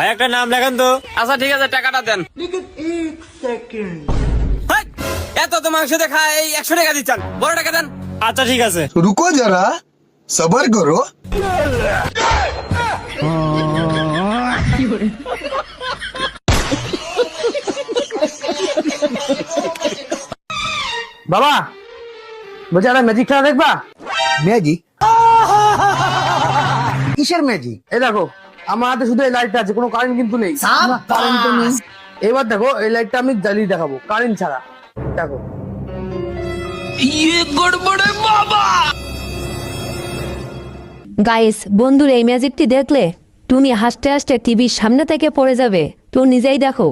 ভাই একটা নাম লেখান তো। আচ্ছা ঠিক আছে টাকাটা দেন। এত তো মাংস দেখা এই একশো টাকা দিচ্ছেন। বড় টাকা দেন। আচ্ছা ঠিক আছে। রুকো যারা সবার করো। বাবা বলছি একটা ম্যাজিক খেলা দেখবা? ম্যাজিক কিসের ম্যাজিক এই দেখো আমার হাতে শুধু এই লাইটটা আছে কোনো কারেন্ট কিন্তু নেই। কারেন্ট তো নেই। এবার দেখো এই লাইটটা আমি জ্বালিয়ে দেখাবো কারেন্ট ছাড়া। দেখো। গাইস বন্ধুর এই ম্যাজিকটি দেখলে তুমি হাসতে হাসতে টিভির সামনে থেকে পড়ে যাবে। তো নিজেই দেখো।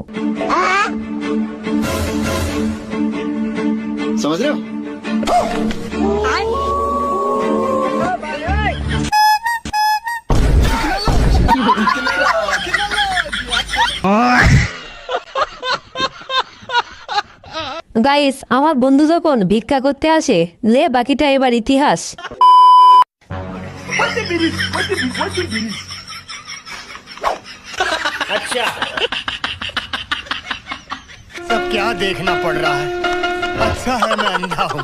গাইস আমার বন্ধু যখন ভিক্ষা করতে আসে লে বাকিটা এবার ইতিহাস सब क्या देखना पड़ रहा है अच्छा है मैं अंधा हूँ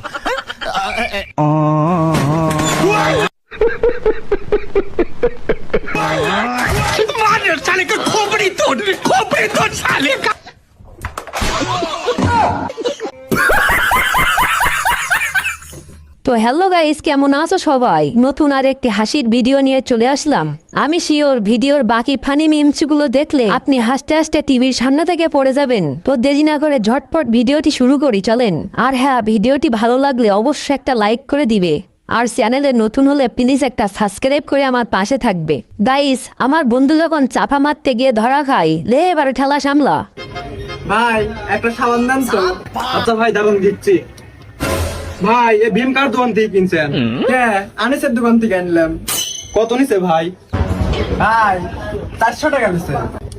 তো হ্যালো গাইস কেমন আছো সবাই? নতুন আর একটি হাসির ভিডিও নিয়ে চলে আসলাম। আমি শিওর ভিডিওর বাকি ফানি মিমসগুলো দেখলে আপনি হাসতে হাসতে টিভির সামনে থেকে পড়ে যাবেন। তো দেরি না করে ঝটপট ভিডিওটি শুরু করি চলেন। আর হ্যাঁ ভিডিওটি ভালো লাগলে অবশ্যই একটা লাইক করে দিবে। আর চ্যানেলে নতুন হলে প্লিজ একটা সাবস্ক্রাইব করে আমার পাশে থাকবে। গাইস আমার বন্ধু যখন চাপা মারতে গিয়ে ধরা খাই লে এবারে ঠেলা সামলা। ভাই একটা সাবান দেন তো। আচ্ছা ভাই দারুণ দিচ্ছি। ভাই এই ভীম কার দোকান থেকে কিনছেন? হ্যাঁ আনিসের দোকান থেকে আনলাম। কত নিছে ভাই? ভাই চারশো টাকা দিচ্ছে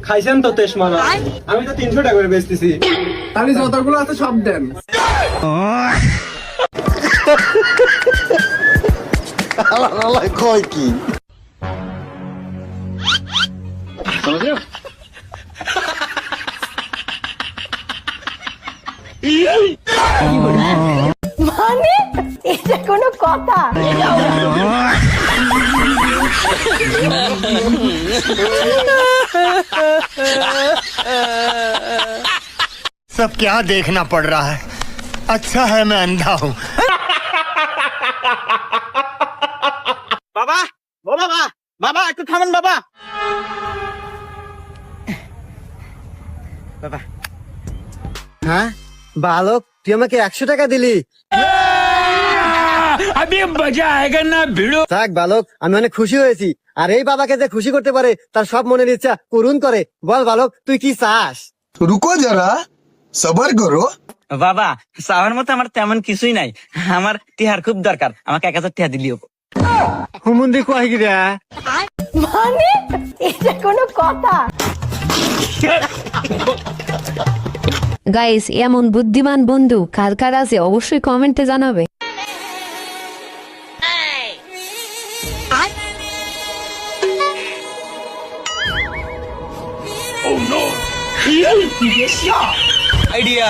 খাইছেন তো তেস মারা আমি তো তিনশো টাকা করে বেচতেছি। তাহলে যতগুলো আছে সব দেন। কয় কি? এটা কোনো কথা सब क्या देखना पड़ रहा है अच्छा है मैं अंधा हूँ বাবা ও বাবা বাবা একটু থামেন বাবা হ্যাঁ বালক তুই আমাকে একশো টাকা দিলি আমি বাজা আয়েগা না ভিড়ো থাক বালক আমি অনেক খুশি হয়েছি। আর এই বাবাকে যে খুশি করতে পারে তার সব মনের ইচ্ছা পূরণ করে। বল বালক তুই কি চাস? রুকো যারা সবার করো। বাবা চাওয়ার মতো আমার তেমন কিছুই নাই। আমার টিহার খুব দরকার। আমাকে এক হাজার টিহা দিলিও। হুমুন্দি কোয়াই গিরা মানে? এটা কোনো কথা। গাইস এমন বুদ্ধিমান বন্ধু কার কার আছে অবশ্যই কমেন্টে জানাবে। আইডিয়া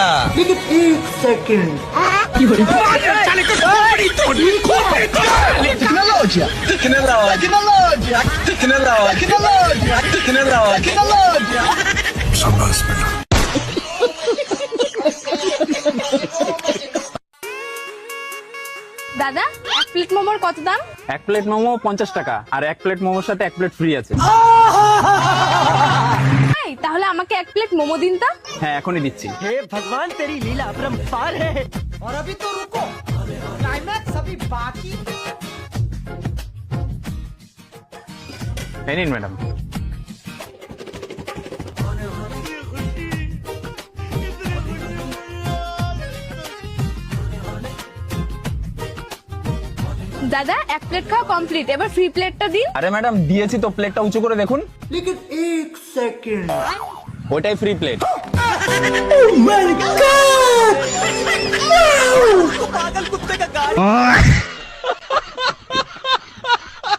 দাদা এক প্লেট মোমোর কত দাম? এক প্লেট মোমো পঞ্চাশ টাকা আর এক প্লেট মোমোর সাথে এক প্লেট ফ্রি আছে। তাহলে আমাকে এক প্লেট মোমো দিন তো। হ্যাঁ এখনই দিচ্ছি। এই নিন ম্যাডাম প্লেট খাও কমপ্লিট এবার ফ্রি প্লেটটা দিন। আরে ম্যাডাম দিয়েছি তো প্লেটটা উঁচু করে দেখুন। লেকিন এক সেকেন্ড ওটাই ফ্রি প্লেট Oh